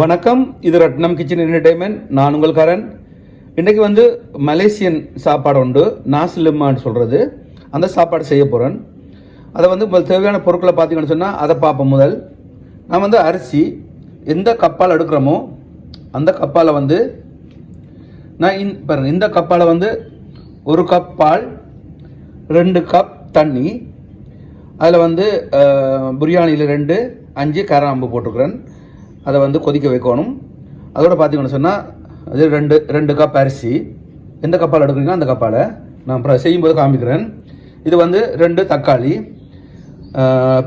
வணக்கம். இது Ratnam kitchen entertainment நான் உங்கள் கரண். இன்றைக்கு வந்து மலேசியன் சாப்பாடு உண்டு. நாசிலிம்மான்னு சொல்கிறது அந்த சாப்பாடு செய்ய போகிறேன் அதை வந்து முதல் தேவையான பொருட்களை பார்த்தீங்கன்னு சொன்னால் அதை பார்ப்போம் முதல். நான் வந்து அரிசி எந்த கப்பால் எடுக்கிறோமோ அந்த கப்பால் வந்து நான் இந் பாருங்க இந்த கப்பால் வந்து ஒரு கப் பால் ரெண்டு கப் தண்ணி அதில் வந்து பிரியாணியில் ரெண்டு அஞ்சு கராம்பு போட்டுருக்குறேன் அதை வந்து கொதிக்க வைக்கணும். அதோட பார்த்தீங்கன்னு சொன்னால் அது ரெண்டு ரெண்டு கப் அரிசி. எந்த கப்பால் எடுக்கிறீங்களோ அந்த கப்பால் நான் அப்புறம் செய்யும்போது காமிக்கிறேன். இது வந்து ரெண்டு தக்காளி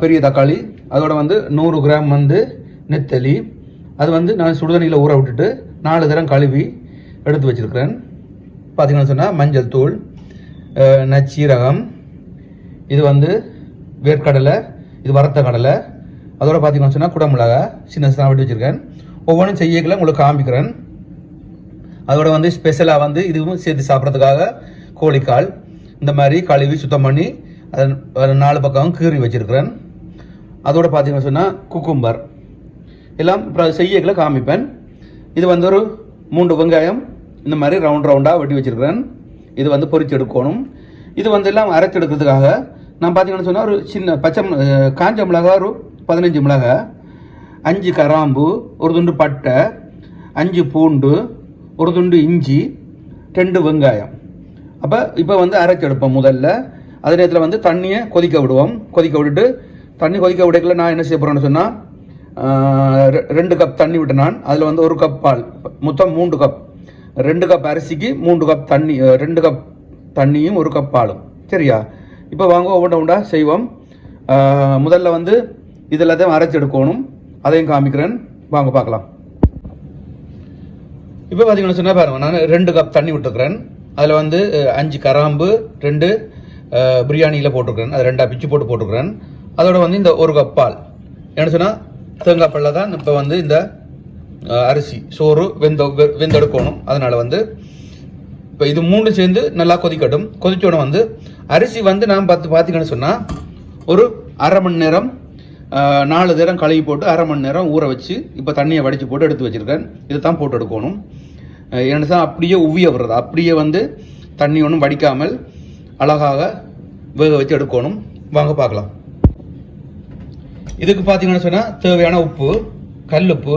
பெரிய தக்காளி. அதோட வந்து நூறு கிராம் வந்து நெத்தலி. அது வந்து நான் சுடுதண்ணியில் ஊற விட்டுட்டு நாலு தரம் கழுவி எடுத்து வச்சிருக்கிறேன். பார்த்தீங்கன்னு சொன்னால் மஞ்சள் தூள் நச்சீரகம். இது வந்து வேர்க்கடலை இது வறுத்த கடலை. அதோட பார்த்தீங்கன்னு சொன்னால் குடமிளகா சின்ன சின்ன வெட்டி வச்சுருக்கேன். ஒவ்வொன்றும் செய்யக்கல உங்களுக்கு காமிக்கிறேன். அதோட வந்து ஸ்பெஷலாக வந்து இதுவும் சேர்த்து சாப்பிட்றதுக்காக கோழிக்கால் இந்த மாதிரி கழுவி சுத்தம் பண்ணி அதை நாலு பக்கம் கீறி வச்சிருக்கிறேன். அதோட பார்த்தீங்கன்னு சொன்னால் குக்கும்பர் எல்லாம் அப்புறம் செய்யக்கல காமிப்பேன். இது வந்து ஒரு மூன்று வெங்காயம் இந்த மாதிரி ரவுண்ட் ரவுண்டாக வெட்டி வச்சிருக்கிறேன். இது வந்து பொறிச்சு எடுக்கணும். இது வந்து எல்லாம் அரைச்சி எடுக்கிறதுக்காக நான் பார்த்தீங்கன்னு சொன்னால் ஒரு சின்ன பச்சை காஞ்ச மிளகா ஒரு பதினஞ்சு மிளகாய் அஞ்சு கராம்பு ஒரு துண்டு பட்டை அஞ்சு பூண்டு ஒரு துண்டு இஞ்சி ரெண்டு வெங்காயம். அப்போ இப்போ வந்து அரைச்செடுப்போம் முதல்ல. அதே நேரத்தில் வந்து தண்ணியை கொதிக்க விடுவோம். கொதிக்க விட்டுட்டு தண்ணி கொதிக்க விடக்கல நான் என்ன செய்ய போகிறேன்னு சொன்னால் ரெண்டு கப் தண்ணி விட்டு நான். அதில் வந்து ஒரு கப் பால். மொத்தம் மூன்று கப். ரெண்டு கப் அரிசிக்கு மூன்று கப் தண்ணி ரெண்டு கப் தண்ணியும் ஒரு கப் பாலும். சரியா? இப்போ வாங்க ஒவ்வொன்றா ஒன்றா செய்வோம். முதல்ல வந்து இது எல்லாத்தையும் அரைச்சு எடுக்கணும். அதையும் காமிக்கிறேன். வாங்க பார்க்கலாம். இப்போ பார்த்தீங்கன்னா சொன்னால் பாருங்க நான் ரெண்டு கப் தண்ணி விட்டுக்கிறேன் அதில் வந்து அஞ்சு கராம்பு ரெண்டு பிரியாணியில் போட்டிருக்கிறேன். அது ரெண்டாக பிச்சு போட்டு போட்டிருக்கிறேன். அதோட வந்து இந்த ஒரு கப் பால். என்ன சொன்னால் தேங்காய் பாலில் தான் இப்போ வந்து இந்த அரிசி சோறு வெந்த வெ- வெந்தெடுக்கணும். அதனால் வந்து இப்போ இது மூணு சேர்ந்து நல்லா கொதிக்கட்டும். கொதிச்சோடனே வந்து அரிசி வந்து நான் பார்த்து பார்த்தீங்கன்னு சொன்னால் ஒரு அரை மணி நேரம் நாலு நேரம் கழுவி போட்டு அரை மணி நேரம் ஊற வச்சு இப்போ தண்ணியை வடித்து போட்டு எடுத்து வச்சிருக்கேன் இதை தான் போட்டு எடுக்கணும். என்ன தான் அப்படியே உவிய விடுறது. அப்படியே வந்து தண்ணி ஒன்றும் வடிக்காமல் அழகாக வேக வச்சு எடுக்கணும். வாங்க பார்க்கலாம். இதுக்கு பார்த்தீங்கன்னு சொன்னால் தேவையான உப்பு கல்லுப்பு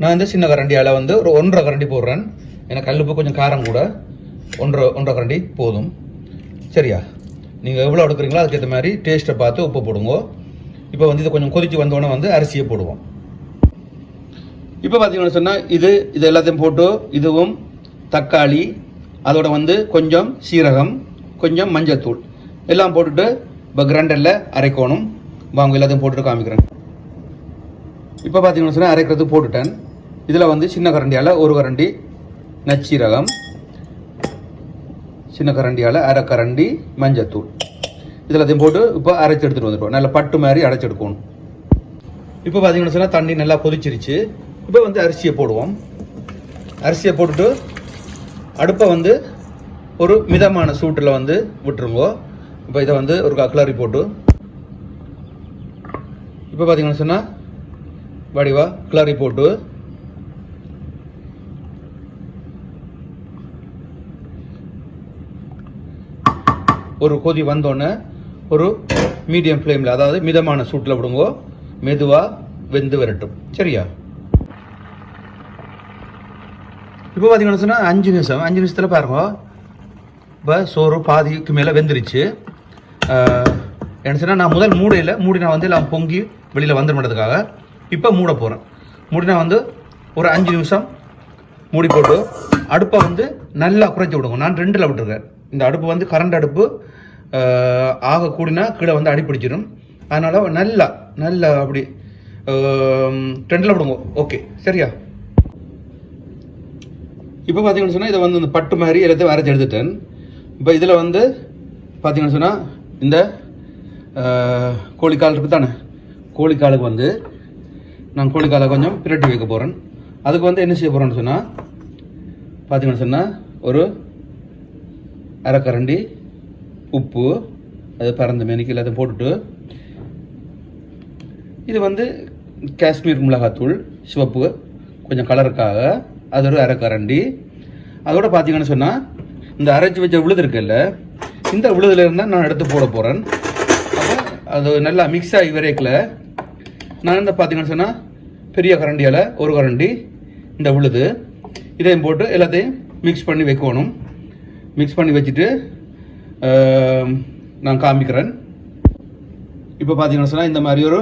நான் இந்த சின்ன கரண்டியால் வந்து ஒரு ஒன்றரை கரண்டி போடுறேன். ஏன்னா கல்லுப்பு கொஞ்சம் காரம் கூட. ஒன்றரை ஒன்றரை கரண்டி போதும். சரியா? நீங்கள் எவ்வளோ எடுக்கிறீங்களோ அதுக்கேற்ற மாதிரி டேஸ்ட்டை பார்த்து உப்பு போடுங்க. இப்போ வந்து இது கொஞ்சம் கொதித்து வந்தோடனே வந்து அரிசியை போடுவோம். இப்போ பார்த்தீங்கன்னு சொன்னால் இது இது எல்லாத்தையும் போட்டு இதுவும் தக்காளி அதோட வந்து கொஞ்சம் சீரகம் கொஞ்சம் மஞ்சத்தூள். எல்லாம் போட்டுட்டு இப்போ கிரைண்டரில் அரைக்கணும். வாங்க எல்லாத்தையும் போட்டுட்டு காமிக்கிறேன். இப்போ பார்த்தீங்கன்னு சொன்னால் அரைக்கிறது போட்டுட்டேன். இதில் வந்து சின்ன கரண்டியால் ஒரு கரண்டி நச்சீரகம் சின்ன கரண்டியால் அரை கரண்டி மஞ்சத்தூள். இதெல்லாத்தையும் போட்டு இப்போ அரைச்சி எடுத்துகிட்டு வந்துட்டோம் நல்லா பட்டு மாதிரி அரைச்சி எடுக்கணும். இப்போ பார்த்தீங்கன்னு சொன்னால் தண்ணி நல்லா கொதிச்சிருச்சு. இப்போ வந்து அரிசியை போடுவோம். அரிசியை போட்டுட்டு அடுப்பை வந்து ஒரு மிதமான சூட்டில் வந்து விட்டுருங்கோ. இப்போ இதை வந்து ஒரு கிளறி போட்டு. இப்போ பார்த்தீங்கன்னு சொன்னால் வடிவா கிளறி போட்டு. ஒரு கொதி வந்தோடனே ஒரு மீடியம் ஃப்ளேமில் அதாவது மிதமான சூட்டில் விடுங்கோ. மெதுவாக வெந்து வரட்டும். சரியா? இப்போ பார்த்தீங்கன்னு சொன்னால் அஞ்சு நிமிஷம். அஞ்சு நிமிஷத்தில் பாருங்க. இப்போ சோறு பாதிக்கு மேலே வெந்துருச்சு. என்ன சொன்னால் நான் முதல் மூடையில் மூடி நான் வந்து எல்லாம் பொங்கி வெளியில் வந்துடுறதுக்காக இப்போ மூட போகிறேன் மூடினா வந்து ஒரு அஞ்சு நிமிஷம் மூடி போட்டு அடுப்பை வந்து நல்லா குறைச்சி விடுங்க. நான் ரெண்டில் விட்டுருக்கேன். இந்த அடுப்பு வந்து கரண்ட் அடுப்பு ஆக கூடினா கீழே வந்து அடிப்பிடிச்சிடும். அதனால் நல்லா நல்லா அப்படி ட்ரெண்டில் விடுங்க. ஓகே சரியா? இப்போ பார்த்தீங்கன்னு சொன்னால் இதை வந்து இந்த பட்டு மாதிரி எல்லாத்தையும் அரைச்சி எடுத்துட்டேன். இப்போ இதில் வந்து பார்த்தீங்கன்னு சொன்னால் இந்த கோழிக்கால் இருக்குது தானே? கோழிக்காலுக்கு வந்து நான் கோழிக்காலை கொஞ்சம் பிரட்டி வைக்க போகிறேன் அதுக்கு வந்து என்ன செய்ய போகிறேன்னு சொன்னால் பார்த்தீங்கன்னு சொன்னால் ஒரு அரைக்கரண்டி உப்பு அது பறந்த மேனிக்கு எல்லாத்தையும் போட்டுட்டு இது வந்து காஷ்மீர் மிளகாத்தூள் சிவப்பு கொஞ்சம் கலருக்காக அது ஒரு அரைக்கரண்டி. அதோட பார்த்தீங்கன்னு சொன்னால் இந்த அரைச்சி வச்ச விழுது இருக்குல்ல இந்த விழுதுல நான் எடுத்து போட போகிறேன் அப்போ அது நல்லா மிக்ஸ் ஆகி வரைக்கல. நான் இந்த பார்த்தீங்கன்னு சொன்னால் பெரிய கரண்டியால் ஒரு கரண்டி இந்த விழுது இதையும் போட்டு எல்லாத்தையும் மிக்ஸ் பண்ணி வைக்கணும். மிக்ஸ் பண்ணி வச்சுட்டு நான் காமிக்கிறேன். இப்போ பார்த்தீங்கன்னு சொன்னால் இந்த மாதிரி ஒரு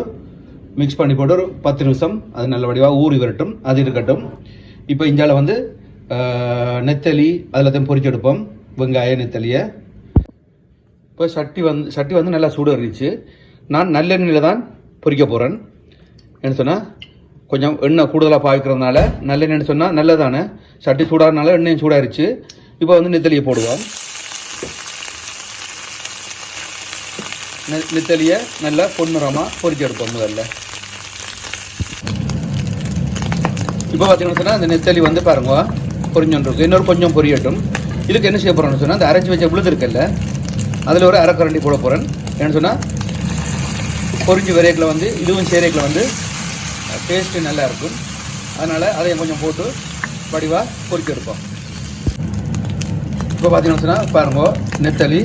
மிக்ஸ் பண்ணி போட்டு ஒரு பத்து நிமிஷம் அது நல்ல வடிவாக ஊறி வரட்டும் அது இருக்கட்டும். இப்போ இஞ்சால வந்து நெத்தலி அதில் பொறிச்சு எடுப்போம். வெங்காய நெத்தலியை. இப்போ சட்டி வந்து சட்டி வந்து நல்லா சூடு இருந்துச்சு. நான் நல்லெண்ணெயில் தான் பொறிக்க போகிறேன் என்ன சொன்னால் கொஞ்சம் எண்ணெய் கூடுதலாக பாய்க்கிறதுனால நல்லெண்ணெய்னு சொன்னால் நல்லதானே. சட்டி சூடாகிறதுனால எண்ணெயும் சூடாயிருச்சு. இப்போ வந்து நெத்தலியை போடுவோம். நெத்தலியை நல்லா பொன்னிறமாக பொறிச்செடுப்போம் முதல்ல. இப்போ பார்த்தீங்கன்னு சொன்னால் அந்த நெத்தலி வந்து பாருங்க பொரிஞ்சோன்றிருக்கு இன்னொரு கொஞ்சம் பொரியட்டும். இதுக்கு என்ன செய்ய போகிறோம்னு சொன்னால் அந்த அரைச்சி வச்ச விழுது இருக்குல்ல அதில் ஒரு அரைக்கரண்டி போட போகிறேன் ஏன்னு சொன்னால் பொரிஞ்சு விரைக்கில் வந்து இதுவும் சேரைக்கில் வந்து டேஸ்ட்டு நல்லா இருக்கும். அதனால் அதையும் கொஞ்சம் போட்டு வடிவாக பொரிச்சு எடுப்போம் இப்போ பார்த்தீங்கன்னு சொன்னால் பாருங்க நெத்தலி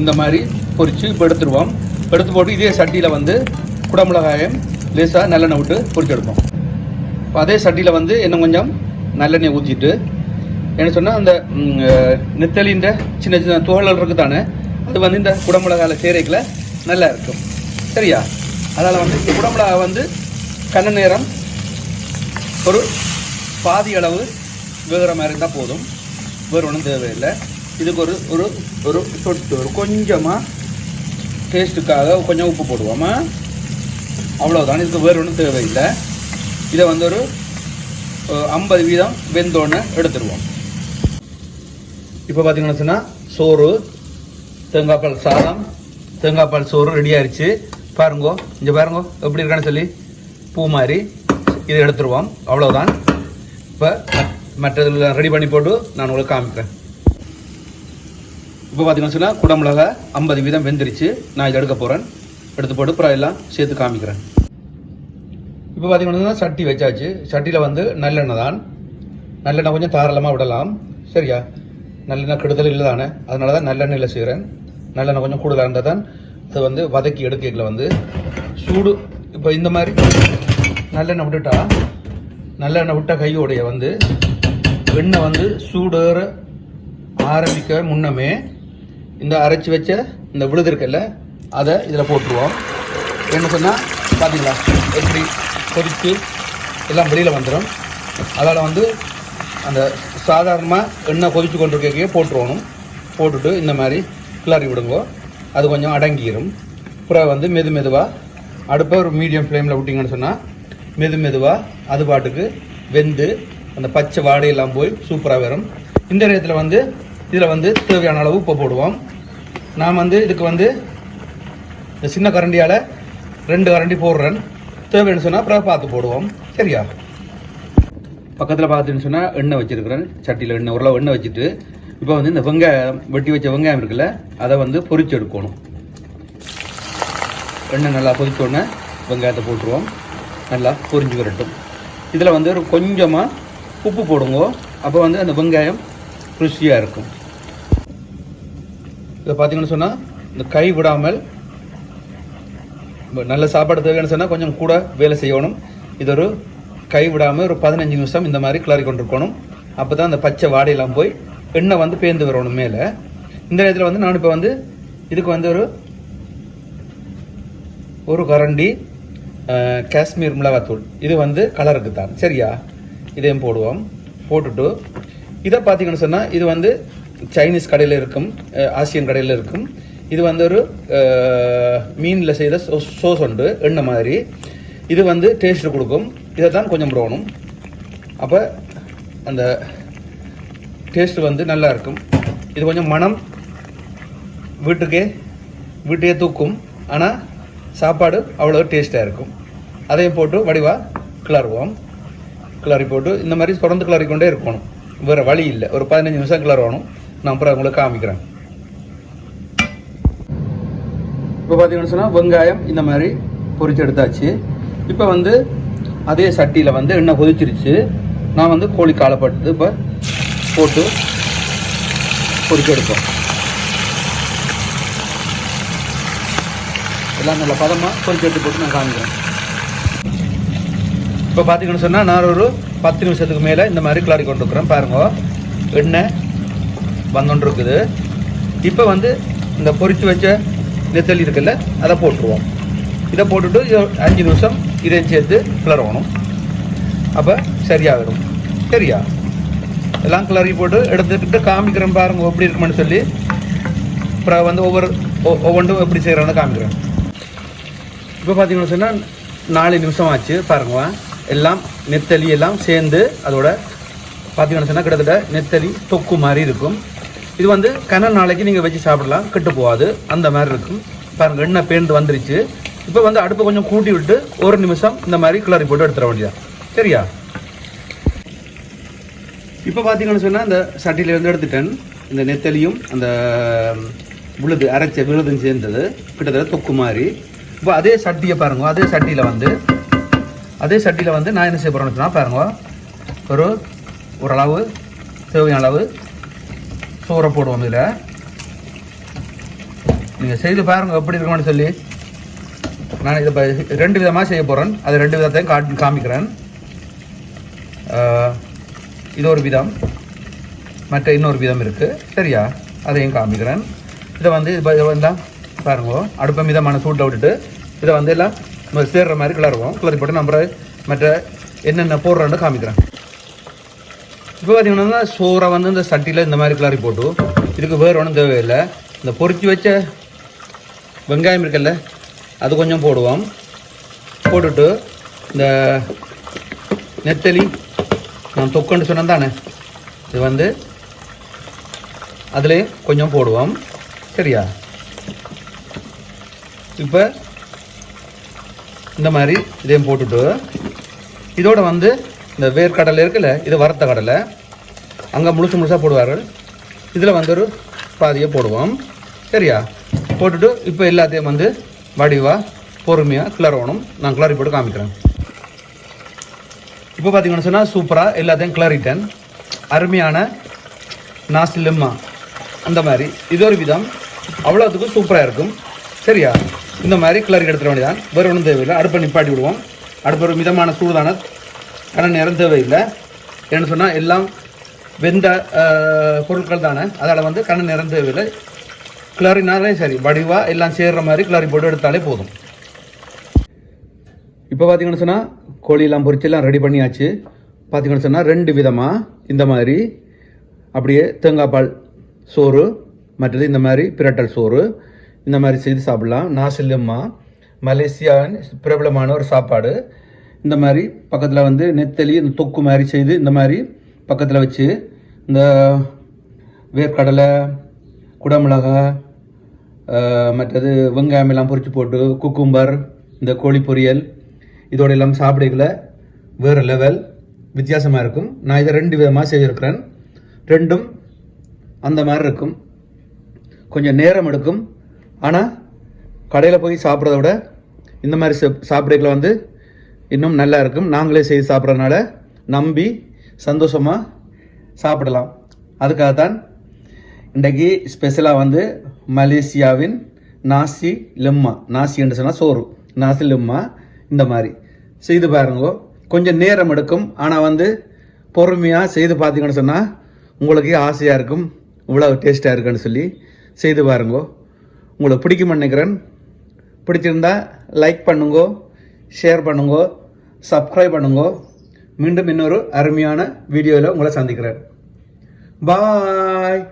இந்த மாதிரி பொறிச்சு இப்போ எடுத்துருவோம். எடுத்து போட்டு இதே சட்டியில் வந்து குடமிளகாயம் லேசாக நல்லெண்ணெய் விட்டு பொறிச்சு எடுப்போம். இப்போ அதே சட்டியில் வந்து இன்னும் கொஞ்சம் நல்லெண்ணெய் ஊற்றிட்டு என்ன சொன்னால் அந்த நெத்தலின்ற சின்ன சின்ன துகள்கள் இருக்குது தானே அது வந்து இந்த குடமிளகாயில் சேரைக்கில் நல்லா இருக்கும். சரியா? அதனால் வந்து இந்த குடமிளகா வந்து கண்ண நேரம் ஒரு பாதி அளவு வேகிற மாதிரி இருந்தால் போதும். வேறு ஒன்றும் தேவையில்லை. இதுக்கு ஒரு ஒரு ஒரு சொட்டு ஒரு கொஞ்சமாக டேஸ்ட்டுக்காக கொஞ்சம் உப்பு போடுவோமா அவ்வளோதான் இதுக்கு வேறு ஒன்றும் தேவையில்லை. இதை வந்து ஒரு ஐம்பது வீதம் வெந்தோன்னு எடுத்துருவோம். இப்போ பார்த்தீங்கன்னா சொன்னால் சோறு தேங்காய்பால் சாதம் தேங்காய்பால் சோறு ரெடி ஆயிடுச்சு பாருங்கோ இங்கே பாருங்கோ எப்படி இருக்கான்னு சொல்லி. பூ மாதிரி இதை எடுத்துருவோம். அவ்வளோதான் இப்போ மற்றதில் ரெடி பண்ணி போட்டு நான் உங்களுக்கு காமிப்பேன். இப்போ பார்த்தீங்கன்னு சொன்னால் குடமிளகா ஐம்பது வீதம் வெந்துருச்சு. நான் இதை எடுக்க போகிறேன் எடுத்து போட்டு அப்புறம் எல்லாம் சேர்த்து காமிக்கிறேன். இப்போ பார்த்தீங்கன்னா சட்டி வச்சாச்சு. சட்டியில் வந்து நல்லெண்ணெய் தான். நல்லெண்ணெய் கொஞ்சம் தாராளமாக விடலாம். சரியா? நல்லெண்ணெய் கெடுதல் இல்லை தானே அதனால தான் நல்லெண்ணெயில் செய்கிறேன் நல்லெண்ணெய் கொஞ்சம் கூடுதலாக இருந்தால் தான் அதை வந்து வதக்கி எடுக்கல வந்து. சூடு இப்போ இந்த மாதிரி நல்லெண்ணெய் விட்டுட்டா நல்லெண்ணெய் விட்ட கையோடைய வந்து எண்ணெய் வந்து சூடேற ஆரம்பிக்க முன்னமே இந்த அரைச்சி வச்ச இந்த விழுது இருக்குல்ல அதை இதில் போட்டுருவோம். என்ன சொன்னால் பார்த்தீங்களா எப்படி கொதித்து எல்லாம் வெளியில் வந்துடும் அதால் வந்து அந்த சாதாரணமாக எண்ணெய் கொதித்து கொண்டிருக்கையே போட்டுருவணும் போட்டுட்டு இந்த மாதிரி கிளறி விடுங்க. அது கொஞ்சம் அடங்கிடும் அப்புறம் வந்து மெது மெதுவாக அடுப்பை ஒரு மீடியம் ஃப்ளேமில் விட்டிங்கன்னு சொன்னால் மெது மெதுவாக அது பாட்டுக்கு வெந்து அந்த பச்சை வாடையெல்லாம் போய் சூப்பராக வரும். இந்த நேரத்தில் வந்து இதில் வந்து தேவையான அளவு உப்பு போடுவோம். நான் வந்து இதுக்கு வந்து இந்த சின்ன கரண்டியால் ரெண்டு கரண்டி போடுறேன். தேவைன்னு சொன்னால் அப்புறம் பார்த்து போடுவோம். சரியா? பக்கத்தில் பார்த்துன்னு சொன்னால் எண்ணெய் வச்சுருக்கிறேன். சட்டியில் எண்ணெய் உருளை எண்ணெய் வச்சுட்டு இப்போ வந்து இந்த வெங்காயம் வெட்டி வச்ச வெங்காயம் இருக்குல்ல அதை வந்து பொறிச்சு எடுக்கணும். எண்ணெய் நல்லா கொதிச்ச வெங்காயத்தை போட்டுருவோம். நல்லா பொரிஞ்சு வரட்டும். இதில் வந்து ஒரு கொஞ்சமாக உப்பு போடுங்க. அப்போ வந்து அந்த வெங்காயம் ருசியாக இருக்கும். இதை பார்த்தீங்கன்னு சொன்னால் இந்த கை விடாமல் நல்ல சாப்பாடு தேவைன்னு சொன்னால் கொஞ்சம் கூட வேலை செய்யணும். இது ஒரு கை விடாமல் ஒரு பதினஞ்சு நிமிஷம் இந்த மாதிரி கிளறி கொண்டிருக்கணும். அப்போ தான் அந்த பச்சை வாடையெல்லாம் போய் எண்ணெய் வந்து பேந்து வரணும் மேலே. இந்த நேரத்தில் வந்து நான் இப்போ வந்து இதுக்கு வந்து ஒரு ஒரு கரண்டி காஷ்மீர் மிளகாத்தூள். இது வந்து கலருக்கு தான் சரியா? இதையும் போடுவோம். போட்டுட்டு இதை பார்த்தீங்கன்னு சொன்னால் இது வந்து சைனீஸ் கடையில் இருக்கும் ஆசியன் கடையில் இருக்கும். இது வந்து ஒரு மீனில் செய்த சோஸ் உண்டு எண்ணெய் மாதிரி. இது வந்து டேஸ்ட் கொடுக்கும். இதை தான் கொஞ்சம் போடணும். அப்போ அந்த டேஸ்ட் வந்து நல்லா இருக்கும். இது கொஞ்சம் மனம் வீட்டுக்கே வீட்டையே தூக்கும். ஆனால் சாப்பாடு அவ்வளோ டேஸ்ட்டாக இருக்கும். அதையும் போட்டு வடிவாக கிளறுவோம். கிளறி போட்டு இந்த மாதிரி தொடர்ந்து கிளறிக்கொண்டே இருக்கணும். வேறு வழி இல்லை. ஒரு பதினஞ்சு நிமிஷம் கிளறணும். நான் அப்புறம் உங்களுக்கு காமிக்கிறேன். இப்போ பார்த்தீங்கன்னு சொன்னால் வெங்காயம் இந்த மாதிரி பொறிச்சு எடுத்தாச்சு. இப்போ வந்து அதே சட்டியில் வந்து எண்ணெய் கொதிச்சிருச்சு. நான் வந்து கோழி காலப்பட்டு இப்போ போட்டு பொறிச்சு எடுப்போம். எல்லாம் நல்ல பதமாக பொறிச்சு எடுத்து போட்டு நான் காமிக்கிறேன். இப்போ பார்த்தீங்கன்னு சொன்னால் நான் ஒரு பத்து நிமிஷத்துக்கு மேலே இந்த மாதிரி கிளாடி கொண்டு இருக்கிறேன் பாருங்க. எண்ணெய் வந்துட்டுருக்குது இப்போ வந்து இந்த பொரிச்சு வச்ச நெத்தல் இருக்குல்ல அதை போட்டுருவோம். இதை போட்டுட்டு அஞ்சு நிமிஷம் இதையும் சேர்த்து கிளறணும். அப்போ சரியாகிடும். சரியா? எல்லாம் கிளறி போட்டு எடுத்துக்கிட்டு காமிக்கிறேன் பாருங்க எப்படி இருக்குமென்னு சொல்லி. அப்புறம் வந்து ஒவ்வொரு ஒவ்வொன்றும் எப்படி செய்கிறான்னு காமிக்கிறேன். இப்போ பார்த்தீங்கன்னு சொன்னால் நாலு நிமிஷம் ஆச்சு பாருங்க. எல்லாம் நெத்தலி எல்லாம் சேர்ந்து அதோட பார்த்தீங்கன்னு சொன்னால் கிட்டத்தட்ட நெத்தலி தொக்கு மாதிரி இருக்கும். இது வந்து கன நாளைக்கு நீங்கள் வச்சு சாப்பிடலாம். கெட்டு போகாது. அந்த மாதிரி இருக்கும். பாருங்கள் எண்ணெய் பேர்ந்து வந்துருச்சு. இப்போ வந்து அடுப்பை கொஞ்சம் கூட்டி விட்டு ஒரு நிமிஷம் இந்த மாதிரி கிளறி போட்டு எடுத்துட வேண்டியதா சரியா? இப்போ பார்த்தீங்கன்னு சொன்னால் இந்த சட்டியிலேருந்து எடுத்துட்டேன். இந்த நெத்தலியும் அந்த விழுது அரைச்ச விழுதும் சேர்ந்தது. கிட்டத்தட்ட தொக்கு மாதிரி. இப்போ அதே சட்டியை பாருங்க அதே சட்டியில் வந்து அதே சட்டியில் வந்து நான் என்ன செய்ய போகிறேன்னு சொன்னால் பாருங்க ஒரு ஓரளவு தேவையான அளவு சோறை போடுவோம் இதில். நீங்கள் செய்து பாருங்க எப்படி இருக்கும்னு சொல்லி. நான் இதை ரெண்டு விதமாக செய்ய போகிறேன் அது ரெண்டு விதத்தையும் காட்டி காமிக்கிறேன். இது ஒரு விதம். மற்ற இன்னொரு விதம் இருக்குது சரியா? அதையும் காமிக்கிறேன். இதை வந்து இது இதை பாருங்க. அடுப்பை மிதமான சூட்டில் விட்டுட்டு இதை வந்து எல்லாம் நம்ம சேர்ற மாதிரி கிளறுவோம். கிளறி போட்டு நம்ம மற்ற என்னென்ன போடுறோன்னு காமிக்கிறேன். இப்போ பார்த்தீங்கன்னா சோறை வந்து இந்த சட்டியில் இந்த மாதிரி கிளறி போட்டு இதுக்கு வேறு ஒன்றும் தேவையில்லை. இந்த பொறிச்சு வச்ச வெங்காயம் இருக்குல்ல அது கொஞ்சம் போடுவோம். போட்டுட்டு இந்த நெத்தலி நான் தொக்குன்னு சொன்னேன் தானே? இது வந்து அதிலே கொஞ்சம் போடுவோம். சரியா? இப்போ இந்த மாதிரி இதையும் போட்டுட்டு இதோட வந்து இந்த வேர்க்கடலை இருக்குல்ல இது வறுத்த கடலை. அங்கே முழுசு முழுசாக போடுவார்கள். இதில் வந்து ஒரு பாதியை போடுவோம். சரியா? போட்டுட்டு இப்போ எல்லாத்தையும் வந்து வடிவாக பொறுமையாக கிளறணும் நான் கிளறி போட்டு காமிக்கிறேன். இப்போ பார்த்தீங்கன்னு சொன்னால் சூப்பராக எல்லாத்தையும் கிளறிட்டேன். அருமையான நாசிலிம்மா அந்த மாதிரி. இது ஒரு விதம். அவ்வளோத்துக்கும் சூப்பராக இருக்கும். சரியா? இந்த மாதிரி கிளறி எடுத்துட வேண்டியதான் வேறு ஒன்றும் தேவையில்லை. அடுப்பை நிப்பாட்டி விடுவோம். அடுப்பு ஒரு மிதமான சூடான ஆனால் நேரம் தேவையில்லை ஏன்னு சொன்னால் எல்லாம் வெந்த பொருட்கள் தானே. அதால் வந்து கண்ணு நேரம் தேவையில்லை கிளறினாலே சரி வடிவாக எல்லாம் சேர்கிற மாதிரி கிளறி போட்டு எடுத்தாலே போதும். இப்போ பார்த்தீங்கன்னு சொன்னால் கோழியெல்லாம் பொறிச்செல்லாம் ரெடி பண்ணியாச்சு. பார்த்தீங்கன்னு சொன்னால் ரெண்டு விதமாக இந்த மாதிரி அப்படியே தேங்காய் பால் சோறு மற்றது இந்த மாதிரி பிரட்டல் சோறு இந்த மாதிரி செய்து சாப்பிடலாம். நாசில்லம்மா மலேசியாவின் பிரபலமான ஒரு சாப்பாடு. இந்த மாதிரி பக்கத்தில் வந்து நெத்தலி இந்த தொக்கு மாதிரி செய்து இந்த மாதிரி பக்கத்தில் வச்சு இந்த வேர்க்கடலை குடமிளகாய் மற்றது வெங்காயம் எல்லாம் பொறிச்சு போட்டு குக்கும்பர் இந்த கோழி பொரியல் இதோட எல்லாம் சாப்பிடல வேறு லெவல் வித்தியாசமாக இருக்கும். நான் இதை ரெண்டு விதமாக செய்திருக்கிறேன். ரெண்டும் அந்த மாதிரி இருக்கும். கொஞ்சம் நேரம் எடுக்கும். ஆனால் கடையில் போய் சாப்பிட்றத விட இந்த மாதிரி சாப்பிடல வந்து இன்னும் நல்லா இருக்கும். நாங்களே செய்து சாப்பிட்றதுனால நம்பி சந்தோஷமாக சாப்பிடலாம். அதுக்காகத்தான் இன்றைக்கு ஸ்பெஷலாக வந்து மலேசியாவின் நாசி லெம்மா. நாசி என்று சொன்னால் சோறு. நாசி லெம்மா இந்த மாதிரி. செய்து பாருங்க. கொஞ்சம் நேரம் எடுக்கும். ஆனால் வந்து பொறுமையாக செய்து பார்த்தீங்கன்னு சொன்னால் உங்களுக்கு ஆசையாக இருக்கும். இவ்வளோ டேஸ்ட்டாக இருக்குன்னு சொல்லி செய்து பாருங்க. உங்களுக்கு பிடிக்கும்னு நினைக்கிறேன். பிடிச்சிருந்தா லைக் பண்ணுங்க. ஷேர் பண்ணுங்கோ. சப்ஸ்கிரைப் பண்ணுங்க. மீண்டும் இன்னொரு அருமையான வீடியோவில் உங்களை சந்திக்கிறேன். பாய்